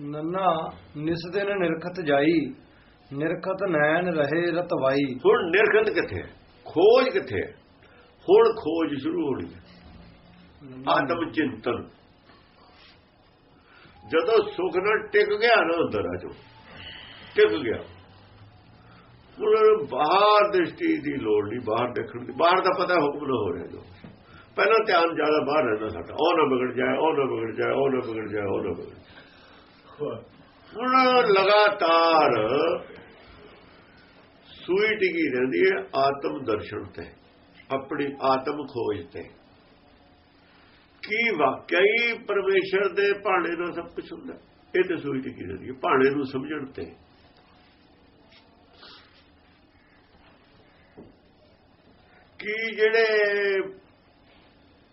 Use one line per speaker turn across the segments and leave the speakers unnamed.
ਨੰਨਾ ਨਿਸ ਦਿਨ ਨਿਰਖਤ ਜਾਈ ਨਿਰਖਤ ਨੈਣ ਰਹੇ ਰਤਵਾਈ।
ਹੁਣ ਨਿਰਖਤ ਕਿੱਥੇ ਹੈ? ਖੋਜ ਕਿੱਥੇ ਹੈ? ਹੁਣ ਖੋਜ ਸ਼ੁਰੂ ਹੋਣੀ ਹੈ। ਆਤਮ ਚਿੰਤਨ। ਜਦੋਂ ਸੁਖ ਨਾਲ ਟਿਕ ਗਿਆ ਨਾ ਅੰਦਰ ਆ ਜੋ ਟਿਕ ਗਿਆ। ਹੁਣ ਬਾਹਰ ਦ੍ਰਿਸ਼ਟੀ ਦੀ ਲੋੜ ਨਹੀਂ ਬਾਹਰ ਦੇਖਣ ਦੀ। ਬਾਹਰ ਦਾ ਪਤਾ ਹੁਕਮ ਨਾ ਹੋ ਰਿਹਾ ਜੋ। ਪਹਿਲਾਂ ਧਿਆਨ ਜ਼ਿਆਦਾ ਬਾਹਰ ਰਹਿੰਦਾ ਸਾਡਾ। ਉਹ ਨਾ ਵਿਗੜ ਜਾਏ ਉਹ ਨਾ ਵਿਗੜ ਜਾਏ ਉਹ ਨਾ ਵਿਗੜ ਜਾਏ ਉਹ ਨਾ ਵਿਗੜ ਜਾਏ। ਹੁਣ ਲਗਾਤਾਰ ਸੂਈ ਟਿਕੀ ਰਹਿੰਦੀ ਹੈ ਆਤਮ ਦਰਸ਼ਨ ਤੇ, ਆਪਣੀ ਆਤਮ ਖੋਜ ਤੇ। ਕੀ ਵਾਕਈ ਪਰਮੇਸ਼ਰ ਦੇ ਭਾਣੇ ਦਾ ਸਭ ਕੁਝ ਹੁੰਦਾ? ਇਹ ਤੇ ਸੂਈ ਟਿਕੀ ਰਹਿੰਦੀ ਹੈ, ਭਾਣੇ ਨੂੰ ਸਮਝਣ ਤੇ। ਕੀ ਜਿਹੜੇ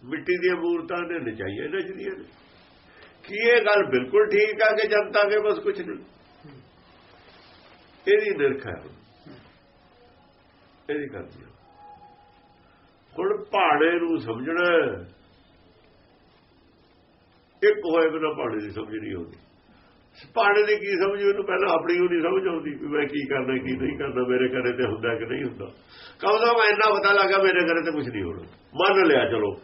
ਮਿੱਟੀ ਦੀਆਂ ਮੂਰਤਾਂ ਨੇ ਨਚਾਈਆਂ ਨੱਚਦੀਆਂ ਨੇ? ਕੀ ਇਹ ਗੱਲ ਬਿਲਕੁਲ ਠੀਕ ਆ ਕਿ ਜਨਤਾ ਕੇ ਬਸ ਕੁਝ ਨਹੀਂ? ਇਹਦੀ ਨਿਰਖ ਹੈ। ਇਹਦੀ ਗੱਲ ਹੁਣ ਪਹਾੜੇ ਨੂੰ ਸਮਝਣਾ ਇੱਕ ਹੋਏ ਬਿਨਾ ਪਹਾੜੇ ਦੀ ਸਮਝ ਨਹੀਂ ਆਉਂਦੀ। ਪਹਾੜੇ ਦੀ ਕੀ ਸਮਝ? ਉਹਨੂੰ ਪਹਿਲਾਂ ਆਪਣੀ ਉਹ ਨਹੀਂ ਸਮਝ ਆਉਂਦੀ ਵੀ ਮੈਂ ਕੀ ਕਰਨਾ, ਕੀ ਨਹੀਂ ਕਰਨਾ, ਮੇਰੇ ਘਰੇ ਤੇ ਹੁੰਦਾ ਕਿ ਨਹੀਂ ਹੁੰਦਾ। ਕਹਦਾ ਮੈਂ ਇੰਨਾ ਪਤਾ ਲੱਗਾ ਮੇਰੇ ਘਰੇ ਤੇ ਕੁਝ ਨਹੀਂ ਹੋਣਾ। ਮੰਨ ਲਿਆ, ਚਲੋ।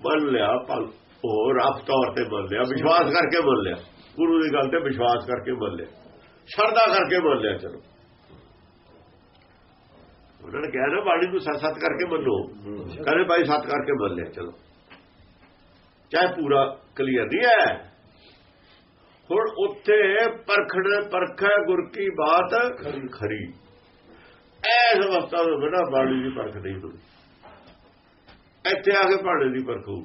ਮੰਨ ਲਿਆ ਪਲ ਉਹ ਰੱਬ ਤੌਰ ਤੇ ਮੰਨ ਲਿਆ ਵਿਸ਼ਵਾਸ ਕਰਕੇ ਮੰਨ ਲਿਆ। ਗੁਰੂ ਦੀ ਗੱਲ ਤੇ ਵਿਸ਼ਵਾਸ ਕਰਕੇ ਮੰਨ ਲਿਆ। ਸ਼ਰਧਾ ਕਰਕੇ ਮੰਨ ਲਿਆ ਚਲੋ। ਉਹਨਾਂ ਨੇ ਕਿਹਾ ਨਾ ਬਾਣੀ ਨੂੰ ਸੱਤ ਸੱਤ ਕਰਕੇ ਮੰਨੋ। ਕਹਿੰਦੇ ਭਾਈ ਸੱਤ ਕਰਕੇ ਮੰਨ ਲਿਆ ਚਲੋ। ਚਾਹੇ ਪੂਰਾ ਕਲੀਅਰ ਨਹੀਂ ਹੈ। ਹੁਣ ਉੱਥੇ ਪਰਖਣ ਪਰਖੈ ਗੁਰ ਕੀ ਬਾਤ ਖਰੀ ਐਸ ਅਵਸਥਾ ਤੋਂ ਬਿਨਾ ਬਾਣੀ ਦੀ ਪਰਖ ਨਹੀਂ ਹੋਣੀ ਇੱਥੇ ਆ ਕੇ ਬਾਣੀ ਦੀ ਪਰਖ ਹੋਊ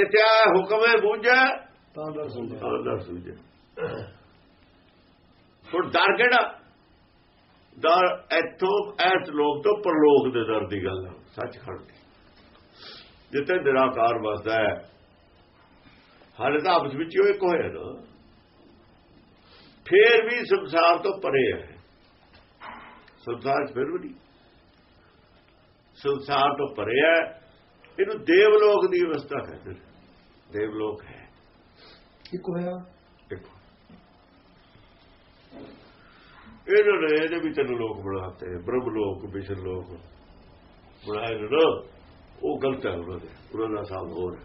ਇੱਥੇ ਆ ਹੁਕਮ ਹੈ ਬੂਝਾ
ਤਾਂ ਦਰਸ਼ਨ ਦੇ।
Allah ਸੂਝੇ। ਹੁਣ ਡਰ ਕਿਹੜਾ? ਡਰ ਇੱਥੋਂ ਐਸ ਲੋਕ ਤੋਂ ਪਰਲੋਕ ਦੇ ਦਰ ਦੀ ਗੱਲ ਹੈ ਸੱਚਖੰਡ ਦੀ। ਜਿੱਥੇ ਨਿਰਾਕਾਰ ਵਸਦਾ ਹੈ ਹਾਲੇ ਤਾਂ ਆਪਸ ਵਿੱਚ ਹੀ ਉਹ ਇੱਕ ਹੋਇਆ ਨਾ। ਫੇਰ ਵੀ ਸੰਸਾਰ ਤੋਂ ਪਰੇ ਹੈ। ਸੰਸਾਰ ਫਿਰ ਵੀ ਨਹੀਂ। ਸੰਸਾਰ ਤੋਂ ਪਰੇ ਹੈ। ਇਹਨੂੰ ਦੇਵਲੋਕ ਦੀ ਅਵਸਥਾ ਕਹਿੰਦੇ ਨੇ। ਦੇਵਲੋਕ ਹੈ।
ਇੱਕ ਹੋਇਆ
ਇਹਨਾਂ ਨੇ ਇਹਦੇ ਵੀ ਤਿੰਨ ਲੋਕ ਬਣਾਤੇ ਬ੍ਰਹਮ ਲੋਕ ਵਿਸ਼ਨ ਲੋਕ ਬਣਾਏ ਨੇ ਨਾ ਉਹ ਗਲਤ ਹੈ ਉਹਨਾਂ ਦੇ ਉਹਨਾਂ ਦਾ ਸਾਬ ਹੋਰ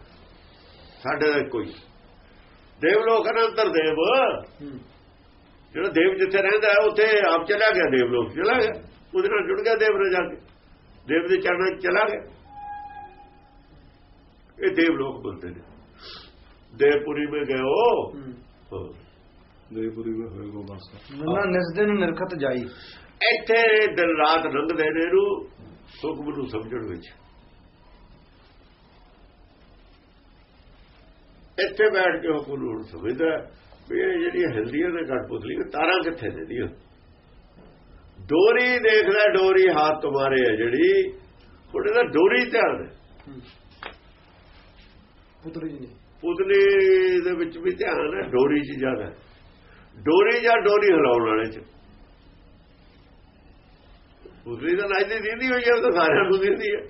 ਸਾਡੇ ਦਾ ਕੋਈ ਦੇਵ ਲੋਕ ਅਨੰਤਰ ਦੇਵ ਜਿਹੜਾ ਦੇਵ ਜਿੱਥੇ ਰਹਿੰਦਾ ਹੈ ਉੱਥੇ ਆਪ ਚਲਾ ਗਿਆ ਦੇਵ ਲੋਕ ਚਲਾ ਗਿਆ। ਉਹਦੇ ਨਾਲ ਜੁੜ ਗਿਆ ਦੇਵ ਨਾਲ ਜਾ ਕੇ। ਦੇਵ ਦੇ ਚਰਨਾਂ 'ਚ ਚਲਾ ਗਿਆ। ਇਹ ਦੇਵ ਲੋਕ ਬੋਲਦੇ ਨੇ। ਦੇਵਪੁਰੀ ਮੇ ਗਏ ਹੋ? ਹਾਂ।
ਦੇਵਪੁਰੀ ਵਿੱਚ ਹੋਏਗਾ ਬਸ।
ਨੰਨਾ ਨਿਸ ਦਿਨ ਨਿਰਖਤ ਜਾਈ।
ਇੱਥੇ ਦਿਨ ਰਾਤ ਲੰਘਦੇ ਨੇ ਨੂੰ ਹੁਕਮ ਨੂੰ ਸਮਝਣ ਵਿੱਚ। ਇੱਥੇ ਬੈਠ ਕੇ ਹੁਕਮ ਨੂੰ ਸਮਝਦਾ ਵੀ ਇਹ ਜਿਹੜੀਆਂ ਹਿਲਦੀਆਂ ਨੇ ਕਟਪੁਤਲੀ ਤਾਰਾਂ ਕਿੱਥੇ ਨੇ ਦੀਆਂ ਡੋਰੀ ਦੇਖਦਾ ਡੋਰੀ ਹੱਥ ਤੁਮਾਰੇ ਹੈ ਜਿਹੜੀ ਹੁਣ ਇਹਦਾ ਡੋਰੀ ਧਿਆਨ ਹੈ।
ਪੁੱਤਰੀ ਜੀ ਨੇ।
ਪੁਤਲੀ ਦੇ ਵਿੱਚ ਵੀ ਧਿਆਨ ਹੈ ਡੋਰੀ 'ਚ ਜ਼ਿਆਦਾ। ਡੋਰੀ ਜਾਂ ਡੋਰੀ ਹਿਲਾਉਣ ਵਾਲੇ 'ਚ। ਪੁਤਲੀ ਦੀ ਦੀਦੀ ਹੋਈ ਹੈ ਉਹ ਤਾਂ ਸਾਰਿਆਂ ਨੂੰ ਦਿੰਦੀ ਹੈ।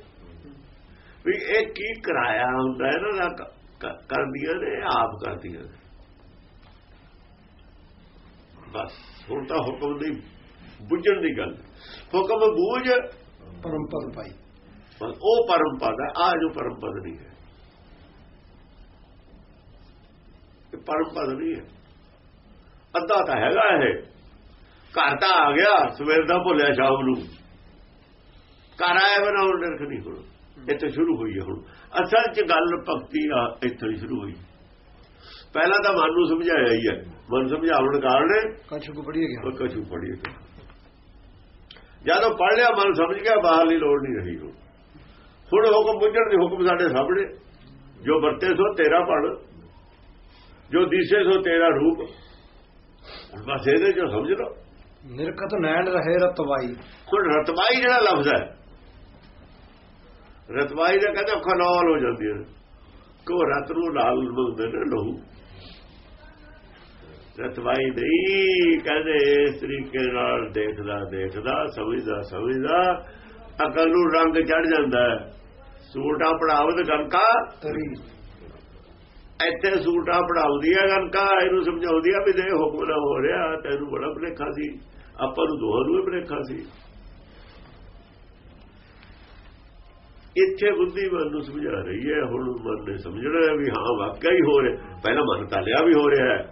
ਵੀ ਇਹ ਕੀ ਕਰਾਇਆ ਹੁੰਦਾ ਹੈ ਨਾ ਕਰਦੀਆਂ ਨੇ ਆਪ ਕਰਦੀਆਂ ਨੇ। ਬਸ ਹੁਣ ਤਾਂ ਹੁਕਮ ਦੀ ਬੁੱਝਣ ਦੀ ਗੱਲ। ਹੁਕਮ ਬੂਝ।
ਪਰਮ ਪਦ ਪਾਈ
ਉਹ ਪਰਮ ਪਦ ਹੈ ਆ ਜੋ ਪਰਮ ਪਦ ਨਹੀਂ ਹੈ। ਇਹ ਪਰਮ ਪਦ ਨਹੀਂ ਹੈ। ਅੱਧਾ ਤਾਂ ਹੈਗਾ ਇਹ। ਘਰ ਤਾਂ ਆ ਗਿਆ ਸਵੇਰ ਦਾ ਭੁੱਲਿਆ ਸ਼ਾਮ ਨੂੰ। ਘਰ ਆਇਆ ਬਣਾ ਹੁਣ ਨਿਰਖ ਨਹੀਂ ਹੁਣ। ਇੱਥੇ ਸ਼ੁਰੂ ਹੋਈ ਹੈ ਹੁਣ। ਅਸਲ 'ਚ ਗੱਲ ਭਗਤੀ ਆ ਇੱਥੇ ਹੀ ਸ਼ੁਰੂ ਹੋਈ। ਪਹਿਲਾਂ ਤਾਂ ਮਨ ਨੂੰ ਸਮਝਾਇਆ ਹੀ ਹੈ। ਮਨ ਸਮਝਾਉਣ ਕਾਰਨ
ਕਛੁ ਕੋ ਪੜੀ ਗਿਆ।
ਉਹ ਕਛੂ ਪੜੀ ਜਦੋਂ ਪੜ ਲਿਆ ਮਨ ਸਮਝ ਗਿਆ ਬਾਹਰਲੀ ਲੋੜ ਨਹੀਂ ਰਹੀ ਹੁਣ। ਹੁਕਮ ਬੁੱਝਣ ਦੇ ਹੁਕਮ ਸਾਡੇ ਸਾਹਮਣੇ। ਜੋ ਵਰਤੇ ਸੋ ਤੇਰਾ ਪੜ ਜੋ ਦਿਸੇ ਸੋ ਤੇਰਾ ਰੂਪ। ਬਸ ਇਹਦੇ ਜੋ ਸਮਝ ਲਓ।
ਨਿਰਖਤ ਨੈਣ ਰਹੇ ਰਤਵਾਈ।
ਹੁਣ ਰਤਵਾਈ ਜਿਹੜਾ ਲਫ਼ਜ਼ ਹੈ ਰਤਵਾਈ ਦਾ ਕਹਿੰਦਾ ਅੱਖਾਂ ਲਾਲ ਹੋ ਜਾਂਦੀਆਂ ਨੇ। ਕੋ ਰਤ ਨੂੰ ਲਾਲ ਮੰਗਦੇ ਨੇ ਲਹੂ। ਰਤਵਾਈ ਨਹੀਂ ਕਹਿੰਦੇ ਇਸ ਤਰੀਕੇ ਨਾਲ ਦੇਖਦਾ ਦੇਖਦਾ ਸਮਝਦਾ ਸਮਝਦਾ ਅਕਲ ਨੂੰ ਰੰਗ ਚੜ ਜਾਂਦਾ ਹੈ। ਸੂਟਾ ਪੜਾਵਤ ਗੰਕਾ
ਤਰੀ।
ਇੱਥੇ ਸੂਟਾ ਪੜਾਉਂਦੀ ਹੈ ਗਨਕਾ ਇਹਨੂੰ ਸਮਝਾਉਂਦੀ ਆ ਵੀ ਦੇ ਹੁਕਮ ਨਾ ਹੋ ਰਿਹਾ, ਤੈਨੂੰ ਬੜਾ ਭਲੇਖਾ ਸੀ। ਆਪਾਂ ਨੂੰ ਦੋਹਾਂ ਨੂੰ ਹੀ ਭਲੇਖਾ ਸੀ। ਇੱਥੇ ਬੁੱਧੀ ਮਨ ਨੂੰ ਸਮਝਾ ਰਹੀ ਹੈ, ਹੁਣ ਮਨ ਨੇ ਸਮਝਣਾ ਹੈ ਵੀ ਹਾਂ, ਵਾਕਿਆ ਹੀ ਹੋ ਰਿਹਾ। ਪਹਿਲਾਂ ਮਨ ਤਾਂ ਲਿਆ ਵੀ ਹੋ ਰਿਹਾ ਹੈ।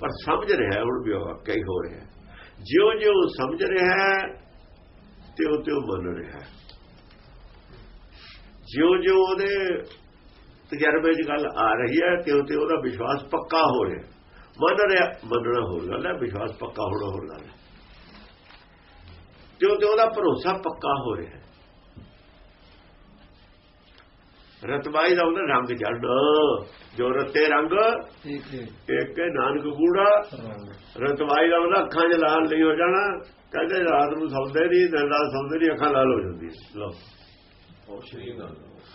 ਪਰ ਸਮਝ ਰਿਹਾ ਹੁਣ ਵੀ ਵਾਕਿਆ ਹੀ ਹੋ ਰਿਹਾ ਜਿਉਂ ਜਿਉਂ ਸਮਝ ਰਿਹਾ ਹੈ ਤਿਉਂ ਤਿਉਂ ਮੰਨ ਰਿਹਾ ਜਿਉਂ ਜਿਉਂ ਉਹਦੇ ਤਜਰਬੇ 'ਚ ਗੱਲ ਆ ਰਹੀ ਹੈ ਤਿਉਂ ਤਿਉਂ ਉਹਦਾ ਵਿਸ਼ਵਾਸ ਪੱਕਾ ਹੋ ਰਿਹਾ ਮੰਨ ਰਿਹਾ ਮੰਨਣਾ ਹੋਰ ਗੱਲ ਹੈ ਵਿਸ਼ਵਾਸ ਪੱਕਾ ਹੋਣਾ ਹੋਰ ਗੱਲ ਹੈ। ਤਿਉਂ ਤਿਉਂ ਉਹਦਾ ਭਰੋਸਾ ਪੱਕਾ ਹੋ ਰਿਹਾ ਰਤਬਾਈ ਦਾ ਉਹਦਾ ਰੰਗ ਚੜ੍ਹਨਾ ਜੋ ਰਤੇ ਰੰਗ
ਠੀਕ ਹੈ।
ਇੱਕ ਹੈ ਨਾਨਕ ਕੂੜਾ ਰਤਬਾਈ ਦਾ ਉਹਦਾ ਅੱਖਾਂ 'ਚ ਲਾਲ ਨਹੀਂ ਹੋ ਜਾਣਾ ਕਹਿੰਦੇ ਰਾਤ ਨੂੰ ਸੌਂਦੇ ਨਹੀਂ ਦਿਨ ਰਾਤ ਸੌਂਦੇ ਨਹੀਂ ਅੱਖਾਂ ਲਾਲ ਹੋ ਜਾਂਦੀਆਂ ਲਓ।
ਉਹ ਸ਼ਰੀਰ ਨਾਲ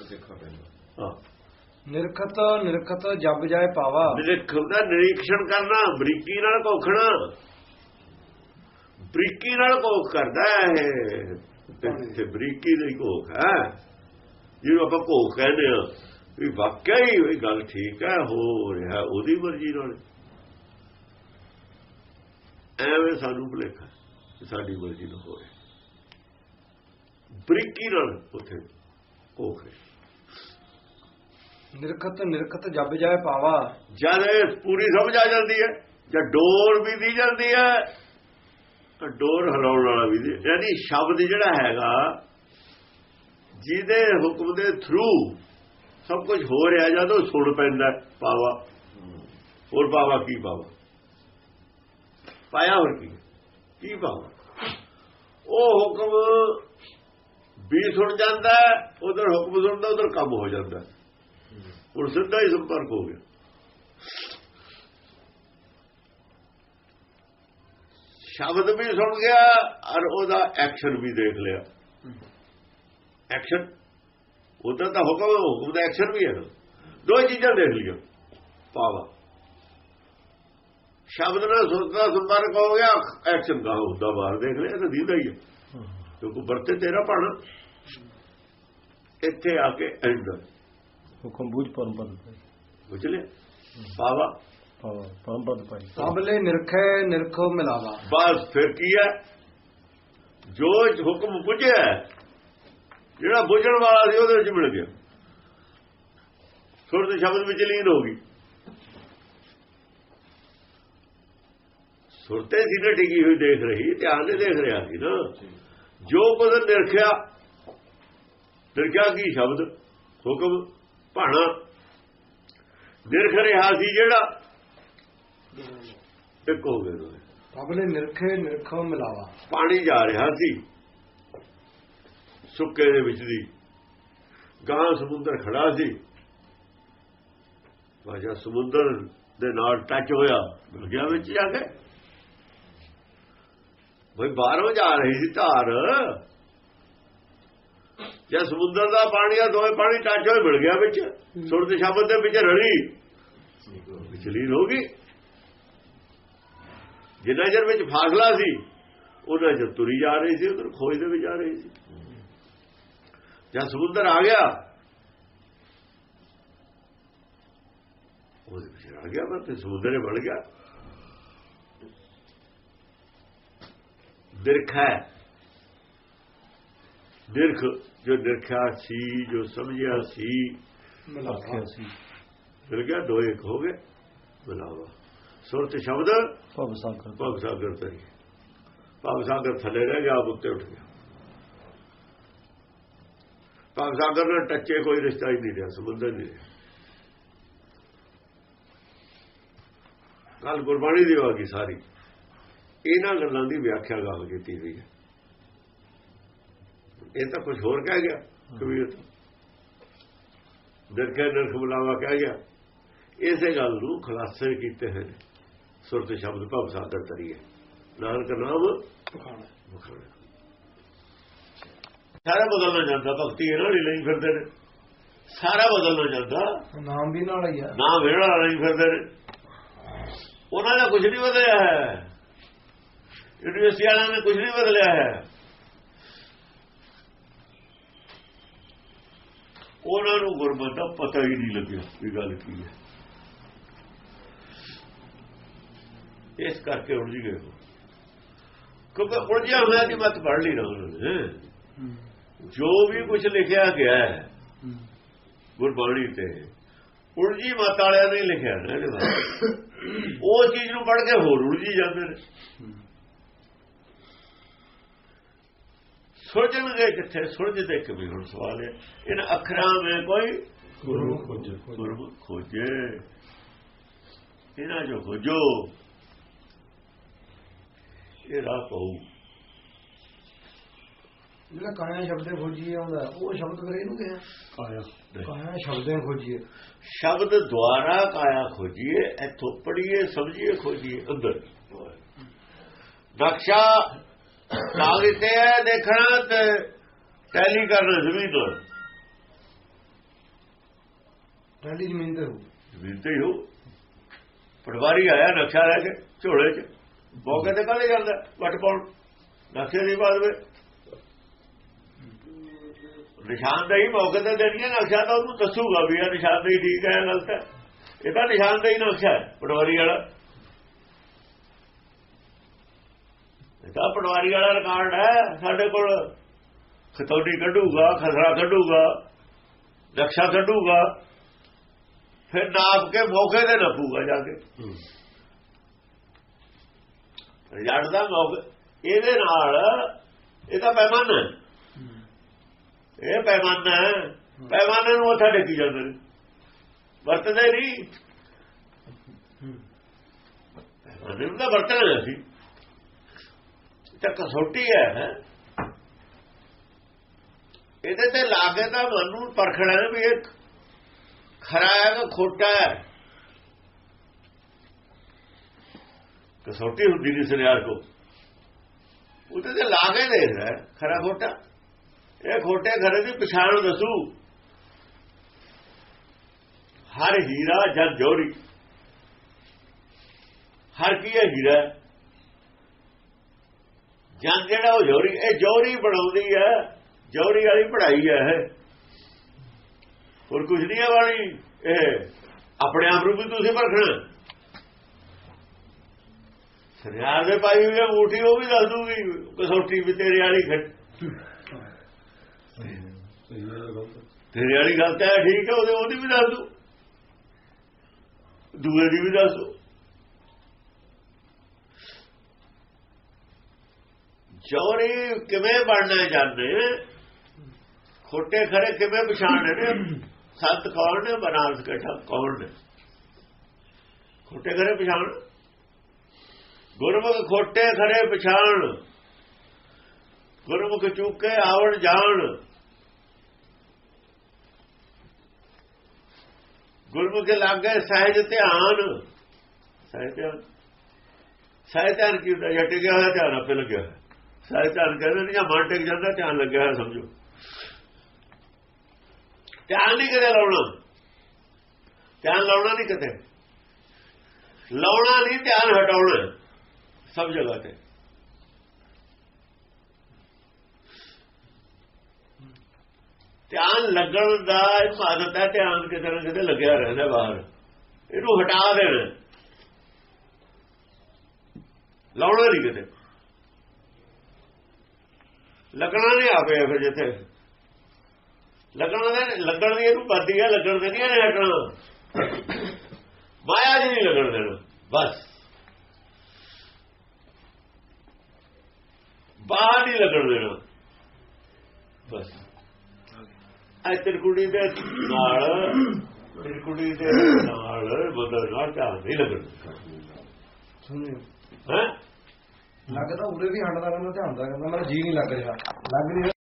ਦੇਖਾ ਪੈਂਦਾ
ਹਾਂ।
ਨਿਰਖਤ ਨਿਰਖਤ ਜਬ ਜਾਏ ਪਾਵਾ।
ਨਿਰਖ ਦਾ ਨਿਰੀਖਣ ਕਰਨਾ, ਬਰੀਕੀ ਨਾਲ ਕੋਖਣਾ ਬਰੀਕੀ ਨਾਲ ਕੋਖ ਕਰਦਾ ਹੈ ਇਹ। ਤੇ- ਬਰੀਕੀ ਦੀ ਕੋਖ ਹੈ। ਜਿਹਨੂੰ ਆਪਾਂ ਕੋਖ ਕਹਿੰਦੇ ਆ ਵੀ ਵਾਕਿਆ ਹੀ ਇਹ ਗੱਲ ਠੀਕ ਹੈ, ਹੋ ਰਿਹਾ ਉਹਦੀ ਮਰਜ਼ੀ ਨਾਲ। ਐਵੇਂ ਸਾਨੂੰ ਭੁਲੇਖਾ ਸਾਡੀ ਮਰਜ਼ੀ ਨਾਲ ਹੋ ਰਿਹਾ। ਬਰੀਕੀ ਨਾਲ ਉੱਥੇ ਕੋਖ ਹੈ।
ਨਿਰਖਤ ਨਿਰਖਤ ਜਬ ਜਾਏ ਪਾਵਾ।
ਜਦ ਪੂਰੀ ਸਮਝ ਆ ਜਾਂਦੀ ਹੈ ਜਦ ਡੋਰ ਵੀ ਦੀ ਜਾਂਦੀ ਹੈ, ਤਾਂ ਡੋਰ ਹਿਲਾਉਣ ਵਾਲਾ ਵੀ ਦੀ ਯਾਨੀ ਸ਼ਬਦ ਜਿਹੜਾ ਹੈਗਾ, ਜਿਹਦੇ ਹੁਕਮ ਦੇ ਥਰੂ ਸਭ ਕੁਝ ਹੋ ਰਿਹਾ ਜਦੋਂ ਸੁਣ ਪੈਂਦਾ ਪਾਵਾ। ਹੋਰ ਪਾਵਾ ਕੀ ਪਾਵਾ? ਪਾਇਆ ਹੋਰ ਕੀ? ਕੀ ਪਾਵਾ? ਉਹ ਹੁਕਮ ਵੀ ਸੁਣ ਜਾਂਦਾ ਉਧਰ ਹੁਕਮ ਸੁਣਦਾ, ਉਧਰ ਕੰਮ ਹੋ ਜਾਂਦਾ ਹੁਣ ਸਿੱਧਾ ਹੀ ਸੰਪਰਕ ਹੋ ਗਿਆ। ਸ਼ਬਦ ਵੀ ਸੁਣ ਗਿਆ ਔਰ ਉਹਦਾ ਐਕਸ਼ਨ ਵੀ ਦੇਖ ਲਿਆ। ਐਕਸ਼ਨ ਉਹਦਾ ਤਾਂ ਹੁਕਮ ਹੁਕਮ ਦਾ ਐਕਸ਼ਨ ਵੀ ਹੈ। ਦੋ ਚੀਜ਼ਾਂ ਦੇਖ ਲਈਆਂ। ਪਾਵਾ। ਸ਼ਬਦ ਨਾਲ ਸੁਣਦਾ ਸੰਪਰਕ ਹੋ ਗਿਆ ਐਕਸ਼ਨ ਦਾ ਹੁੰਦਾ ਬਾਹਰ ਦੇਖ ਲਿਆ ਤਾਂ ਦੀਦਾ ਹੀ ਹੈ। ਕਿਉਂਕਿ ਵਰਤੇ ਤੇਰਾ ਭਾਣਾ ਇੱਥੇ ਆ ਕੇ ਐਂਡ
ਹੁਕਮ ਬੂਝ ਪਰਮ ਪਦ ਪਾਈ
ਬੁਝ ਪਾਵਾ?
ਪਾਵਾ ਪਰਮ ਪਦ ਪਾਈ
ਸਭਲੇ ਨਿਰਖੈ ਨਿਰਖੋ ਮਿਲਾਵਾ।
ਬਸ ਫਿਰ ਕੀ ਹੈ? ਜੋ ਹੁਕਮ ਬੁਝਿਆ ਜਿਹੜਾ ਬੁਝਣ ਵਾਲਾ ਸੀ ਉਹਦੇ ਵਿੱਚ ਮਿਲ ਗਿਆ। ਸੁਰਤ ਸ਼ਬਦ ਵਿੱਚ ਲੀਨ ਹੋ ਗਈ। ਸੁਰਤੇ ਸੀ ਨਾ ਟਿਕੀ ਹੋਈ ਦੇਖ ਰਹੀ ਧਿਆਨ ਦੇ ਦੇਖ ਰਿਹਾ ਸੀ ਨਾ। ਜੋ ਕੁਝ ਨਿਰਖਿਆ ਨਿਰਖਿਆ ਕੀ ਸ਼ਬਦ? ਹੁਕਮ? ਭਾਣਾ। ਨਿਰਖ ਰਿਹਾ ਸੀ ਜਿਹੜਾ। ਇੱਕ ਹੋ ਗਿਆ ਦੋਵੇਂ।
ਸਭਲੇ ਨਿਰਖੈ ਨਿਰਖੋ ਮਿਲਾਵਾ।
ਪਾਣੀ ਜਾ ਰਿਹਾ ਸੀ। ਸੁੱਕੇ ਦੇ ਵਿੱਚ ਦੀ ਗਾਂ ਸਮੁੰਦਰ ਖੜਾ ਸੀ। ਵਾਜਾ ਸਮੁੰਦਰ ਦੇ ਨਾਲ ਟੱਚ ਹੋਇਆ। ਮਿਲ ਗਿਆ ਵਿੱਚ ਜਾ ਕੇ। ਬਈ ਬਾਹਰੋਂ ਜਾ ਰਹੀ ਸੀ ਧਾਰ। ਜੇ ਸਮੁੰਦਰ ਦਾ ਪਾਣੀ ਆ ਦੋਵੇਂ ਪਾਣੀ ਟੱਚ ਹੋਏ ਮਿਲ ਗਿਆ ਵਿੱਚ ਸੁਰਤ ਸ਼ਬਦ ਦੇ ਵਿੱਚ ਰਲੀ। ਵਿਚਲੀਨ ਹੋ ਗਈ। ਜਿੰਨਾ ਚਿਰ ਵਿੱਚ ਫਾਸਲਾ ਸੀ ਉਹਨਾਂ ਚ ਤੁਰੀ ਜਾ ਰਹੀ ਸੀ ਉਧਰ ਖੋਜ ਦੇ ਵਿੱਚ ਜਾ ਰਹੀ ਸੀ। ਜਦ ਸਮੁੰਦਰ ਆ ਗਿਆ ਉਹਦੇ ਵਿੱਚ ਆ ਗਿਆ ਤੇ ਸਮੁੰਦਰ ਹੀ ਬਣ ਗਿਆ ਨਿਰਖਾ ਨਿਰਖ ਜੋ ਨਿਰਖਿਆ ਸੀ ਜੋ ਸਮਝਿਆ ਸੀ।
ਮਿਲਾਵਾ।
ਆਖਿਆ ਸੀ।
ਮਿਲ ਗਿਆ ਦੋ ਇੱਕ ਹੋ ਗਏ ਬੁਲਾਵਾ ਸੁਰਤ ਸ਼ਬਦ
ਭਵ ਸਾਗਰ।
ਭਵ ਸਾਗਰ ਤਰੀ ਭਵ ਸਾਗਰ ਥੱਲੇ ਰਹਿ ਗਿਆ ਉੱਤੇ ਉੱਠ ਗਿਆ। ਭਵ ਸਾਗਰ ਨਾਲ ਟੱਚੇ ਕੋਈ ਰਿਸ਼ਤਾ ਹੀ ਨਹੀਂ ਰਿਹਾ ਸਮੁੰਦਰ ਨਹੀਂ ਰਿਹਾ। ਕੱਲ ਗੁਰਬਾਣੀ ਦੀ ਗਈ ਸਾਰੀ। ਇਹਨਾਂ ਗੱਲਾਂ ਦੀ ਵਿਆਖਿਆ ਗੱਲ ਕੀਤੀ ਹੋਈ ਹੈ। ਇਹ ਤਾਂ ਕੁਝ ਹੋਰ ਕਹਿ ਗਿਆ ਕਬੀਰ। ਨਿਰਖੇ ਨਿਰਖ ਬੁਲਾਵਾ ਕਹਿ ਗਿਆ। ਇਸੇ ਗੱਲ ਨੂੰ ਖੁਲਾਸੇ ਕੀਤੇ ਹਨ ਸੁਰਤ ਸ਼ਬਦ ਭਵ ਸਾਗਰ ਤਰੀਏ ਨਾਨਕ ਨਾਮ ਮੁਖੜਾ ਸਾਰਾ ਬਦਲਣਾ ਜਾਂਦਾ ਭਗਤੀ ਇਹਨਾਂ ਦੀ ਲਈ ਫਿਰਦੇ ਨੇ। ਸਾਰਾ ਬਦਲਣਾ ਜਾਂਦਾ।
ਨਾਮ ਵੀ ਨਾਲ ਹੀ ਆ।
ਨਾਮ ਇਹਨਾਂ ਨਾਲ ਲਈ ਫਿਰਦੇ ਨੇ। ਉਹਨਾਂ ਦਾ ਕੁਝ ਨਹੀਂ ਬਦਲਿਆ ਹੈ। ਯੂਨੀਵਰਸਿਟੀ ਵਾਲਿਆਂ ਨੇ ਕੁਝ ਨਹੀਂ ਬਦਲਿਆ ਹੈ। ਉਹਨਾਂ ਨੂੰ ਗੁਰਮਤ ਦਾ ਪਤਾ ਹੀ ਨਹੀਂ ਲੱਗਿਆ ਵੀ ਗੱਲ ਕੀ ਹੈ। ਇਸ ਕਰਕੇ ਉਲਝ ਗਏ ਉਹ। ਕਿਉਂਕਿ ਉਲਝਿਆ ਹੋਇਆ ਦੀ ਮਤ ਪੜ ਲਈ ਨਾ ਉਹਨਾਂ ਨੇ। ਜੋ ਵੀ ਕੁਝ ਲਿਖਿਆ ਗਿਆ ਹੈ ਗੁਰਬਾਣੀ ਤੇ ਉਲਝੀ ਮਤ ਵਾਲਿਆਂ ਨੇ ਲਿਖਿਆ ਨਾ ਉਹ ਚੀਜ਼ ਨੂੰ ਪੜ ਕੇ ਹੋਰ ਉਲਝੀ ਜਾਂਦੇ ਨੇ। ਸੁਲਝਣਗੇ ਕਿੱਥੇ ਸੁਲਝਦੇ ਕਿਵੇਂ ਹੁਣ ਸਵਾਲ ਹੈ ਇਹਨਾਂ ਅੱਖਰਾਂ ਵਿੱਚ ਕੋਈ
ਗੁਰੂ ਖੋਜੇ।
ਗੁਰਮੁਖ ਖੋਜੇ। ਇਹਨਾਂ ਜੋ ਖੋਜੋ। ਇਹ ਰਾਹ ਪਊ।
ਜਿਹੜਾ ਕਾਇਆ ਸ਼ਬਦੇ ਖੋਜੀਏ ਆਉਂਦਾ ਉਹ ਸ਼ਬਦ ਫਿਰ ਇਹਨੂੰ ਕਿਹਾ?
ਆਇਆ
ਕਾਇਆ ਸ਼ਬਦੇ ਖੋਜੀਏ।
ਸ਼ਬਦ ਦੁਆਰਾ ਕਾਇਆ ਖੋਜੀਏ ਇਥੋਂ ਪੜੀਏ ਸਮਝੀਏ ਖੋਜੀਏ ਅੰਦਰ। ਨਕਸ਼ਾ ਕਾਗਜ਼ ਤੇ ਹੈ ਦੇਖਣਾ ਤੇ ਟੈਲੀ ਕਰਨਾ ਜ਼ਮੀਨ ਨਾਲ
ਟੈਲੀ ਜ਼ਮੀਨ ਤੇ ਹੋ।
ਜ਼ਮੀਨ ਤੇ ਹੀ ਪਟਵਾਰੀ ਆਇਆ ਨਕਸ਼ਾ ਲੈ ਕੇ ਝੋਲੇ 'ਚ। ਮੌਕੇ ਤੇ ਕਾਲੇ ਜਾਂਦਾ ਵੱਟ ਪਾਉਣ। ਨਕਸ਼ੇ ਦੀ ਬਾਤ ਵਿੱਚ ਨਿਸ਼ਾਨਦੇਹੀ ਮੌਕੇ ਤੇ ਦੇਣੀ ਹੈ ਨਕਸ਼ਾ ਤਾਂ ਉਹਨੂੰ ਦੱਸੂਗਾ ਵੀ ਇਹ ਨਿਸ਼ਾਨਦੇਹੀ ਠੀਕ ਹੈ ਗਲਤ ਹੈ। ਇਹ ਤਾਂ ਨਿਸ਼ਾਨਦੇਹੀ ਨਕਸ਼ਾ ਹੈ ਪਟਵਾਰੀ ਵਾਲਾ। ਤਾਂ ਪਟਵਾਰੀ ਵਾਲਾ ਰਿਕਾਰਡ ਹੈ ਸਾਡੇ ਕੋਲ ਖਤੌਡੀ ਕੱਢੂਗਾ ਖਸਰਾ ਕੱਢੂਗਾ ਨਕਸ਼ਾ ਕੱਢੂਗਾ ਫਿਰ ਨਾਪ ਕੇ ਮੌਕੇ ਤੇ ਨੱਪੂਗਾ ਜਾ ਕੇ। ਰਿਜ਼ਲਟ ਦਾ ਮੌਕੇ ਇਹਦੇ ਨਾਲ ਇਹ ਤਾਂ ਪੈਮਾਨਾ ਹੈ। ਇਹ ਪੈਮਾਨਾ ਹੈ। ਪੈਮਾਨੇ ਨੂੰ ਮੱਥਾ ਟੇਕੀ ਜਾਂਦੇ ਨੇ। ਵਰਤਦੇ ਨਹੀਂ। ਪੈਮਾਨੇ ਨੂੰ ਤਾਂ ਵਰਤਣਾ ਸੀ ਤਾਂ ਕਸੌਟੀ ਹੈ, ਹੈਂ। ਇਹਦੇ ਤੇ ਲਾਗੇ ਤਾਂ ਮਨ ਨੂੰ ਪਰਖਣਾ ਵੀ ਇਹ ਖਰਾ ਹੈ ਕਿ ਖੋਟਾ ਹੈ। ਕਸੋਟੀ ਹੁੰਦੀ ਨਹੀਂ ਸੁਨਿਆਰ ਕੋ। ਉਹਦੇ ਤੇ ਲਾਗੇ ਦੇਖਦਾ ਖਰਾ ਖੋਟਾ। ਇਹ ਖੋਟੇ ਖਰੇ ਦੀ ਪਛਾਣ ਦੱਸੂ। ਹਰ ਹੀਰਾ ਜਦ ਜੋਰੀ ਹਰ ਕੀ ਹੈ ਹੀਰਾ? ਜਨ ਜਿਹੜਾ ਉਹ ਜੋਰੀ ਇਹ ਜੋਰੀ ਬਣਾਉਂਦੀ ਹੈ ਜੋਰੀ ਵਾਲੀ ਪੜਾਈ ਹੈ ਇਹ। ਹੋਰ ਕੁਝ ਨਹੀਂ ਹੈ ਵਾਲੀ ਇਹ ਆਪਣੇ ਆਪ ਨੂੰ ਵੀ ਤੁਸੀਂ ਪਰਖਣਾ। ਸਰਿਆਰ ਦੇ ਪਾਈ ਹੋਈ ਅੰਗੂਠੀ ਉਹ ਵੀ ਦੱਸ ਦੂਗੀ ਕਸੌਟੀ ਵੀ ਤੇਰੇ ਵਾਲੀ ਖੱਟ
ਹੈ। ਜਾਂ
ਤੇਰੇ ਵਾਲੀ ਗੱਲ ਤਾਂ ਹੈ ਠੀਕ ਹੈ ਉਹਦੇ ਉਹਦੀ ਵੀ ਦੱਸ ਦੂ। ਦੂਏ ਦੀ ਵੀ ਦੱਸ ਦੂ। ਚੋਰੀ ਕਿਵੇਂ ਬਣਨਾ ਜਾਂਦੇ ਖੋਟੇ ਖਰੇ ਕਿਵੇਂ ਪਛਾਣਦੇ ਨੇ? ਸੰਤ ਕੌਣ ਨੇ? ਬਨਾਰਸ ਕਟਾ ਕੌਣ ਨੇ? ਖੋਟੇ ਖਰੇ ਪਛਾਣ? ਗੁਰਮੁਖ ਖੋਟੇ ਖਰੇ ਪਛਾਣ। ਗੁਰਮੁਖ ਚੁੱਕੇ ਆਵਣ ਜਾਣ। ਗੁਰਮੁਖ ਲਾਗੇ ਸਹਿਜ ਧਿਆਨ। ਸਹਿਜ ਧਿਆਨ? ਸਹਿਜ ਧਿਆਨ ਕੀ ਹੁੰਦਾ? ਜੱਟ ਗਿਆ ਹੋਇਆ ਧਿਆਨ ਆਪੇ ਲੱਗਿਆ ਹੋਇਆ। ਸਹਿਜ ਧਿਆਨ ਕਹਿੰਦੇ ਨੇ, ਜਾਂ ਮਨ ਟਿਕ ਜਾਂਦਾ, ਧਿਆਨ ਲੱਗਿਆ ਹੋਇਆ ਸਮਝੋ। ਧਿਆਨ ਨਹੀਂ ਕਦੇ ਲਾਉਣਾ। ਧਿਆਨ ਲਾਉਣਾ ਨਹੀਂ ਕਦੇ ਲਾਉਣਾ ਨਹੀਂ, ਧਿਆਨ ਹਟਾਉਣਾ। ਸਭ ਜਗ੍ਹਾ ਤੇ। ਧਿਆਨ ਲੱਗਣ ਦਾ ਇਹ ਹੈ, ਧਿਆਨ ਕਿਤੇ ਨਾ ਕਿਤੇ ਲੱਗਿਆ ਰਹਿੰਦਾ ਬਾਹਰ। ਇਹਨੂੰ ਹਟਾ ਦੇਣਾ। ਲਾਉਣਾ ਨਹੀਂ ਕਿਤੇ। ਲੱਗਣਾ ਨਹੀਂ ਆਪੇ ਫਿਰ ਜਿੱਥੇ। ਲੱਗਣਾ ਦੇ ਲੱਗਣ ਦੀ ਇਹਨੂੰ ਬਾਦੀ ਹੈ ਲੱਗਣ ਦੇ ਨਹੀਂ ਹਟਣਾ ਮਾਇਆ ਜੀ ਨਹੀਂ ਲੱਗਣ ਦੇਣਾ। ਬਸ। ਬਾਹਰ ਨਹੀਂ ਲੱਗਣ ਦੇਣਾ। ਬਸ। ਐ ਤਿਰਕੁੜੀ ਦੇ ਨਾਲ ਤਿਰਕੁੜੀ ਦੇ ਨਾਲ ਬਦਲ ਨਾਲ ਧਿਆਨ ਨਹੀਂ ਲੱਗਣਾ।
ਸੁਣਿਓ।
ਹੈ?
ਲੱਗਦਾ ਉਰੇ ਵੀ ਹਟਦਾ ਰਹਿੰਦਾ ਧਿਆਨ ਦਾ ਕਹਿੰਦਾ ਮੇਰਾ ਜੀ ਨਹੀਂ ਲੱਗ ਰਿਹਾ। ਲੱਗ ਨਹੀਂ ਰਿਹਾ।